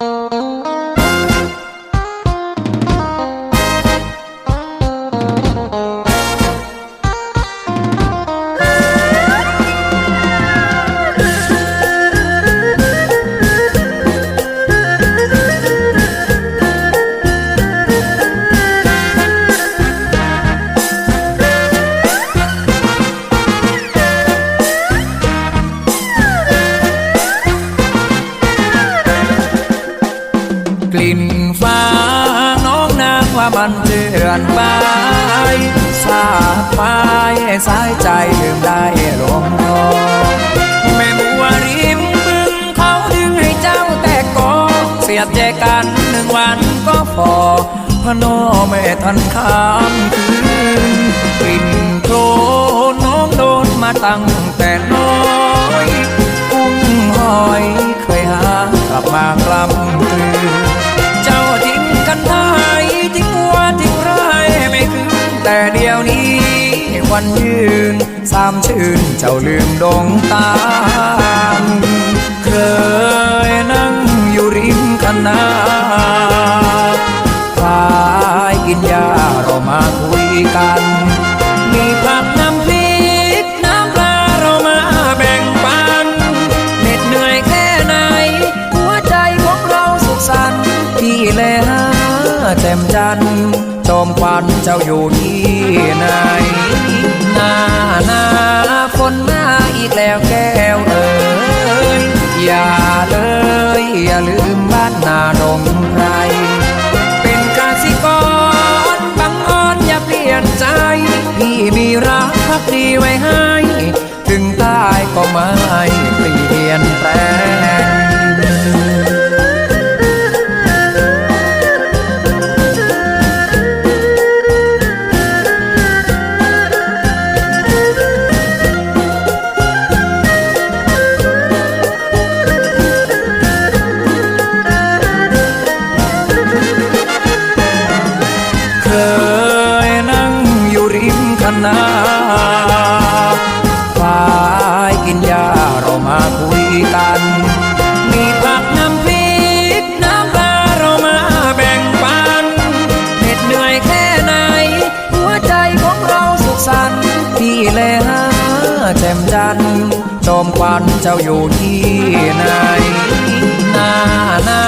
ก ลิ่นฟ้า น้องนางว่ามันเจือนไปสาดไปสายใจลืมได้ลงนอนแม่บัวริมบึงเขาดึงให้เจ้าแต่ก็เสียดแจกันหนึ่งวันก็พอพะโนไม่ทันข้ามคืนกลิ่นโคลนน้องโดนมาตั้ง วันยืน สามชื่นเจ้าลืมดงตาเคยนั่งอยู่ริมคณะคลายกินยาเรามาคุยกัน มีผักน้ำพริกน้ำปลาเรามาแบ่งปันเหน็ดเหนื่อยแค่ไหน หัวใจของเราสุขสันต์พี่แลหาแจ่มจันทร์จอมควันเจ้าอยู่ที่ไหน หน้าหน้าฝนมาอีกแล้วแก้วเอ๋ยอย่าเลยอย่าลืมบ้านนาดงไพรเป็นกาสิกรบังอ้อนอย่าเปลี่ยนใจ พี่มีรักพักดีไว้ให้ ริมคณะฝ่ายกินยาเรามาคุยกัน มีผักน้ำพริกน้ำปลาเรามาแบ่งปันเหน็ดเหนื่อยแค่ไหน หัวใจของเราสุขสันต์พี่แลหาแจ่มจันทร์จอมควันเจ้าอยู่ที่ไหนหน้าหนา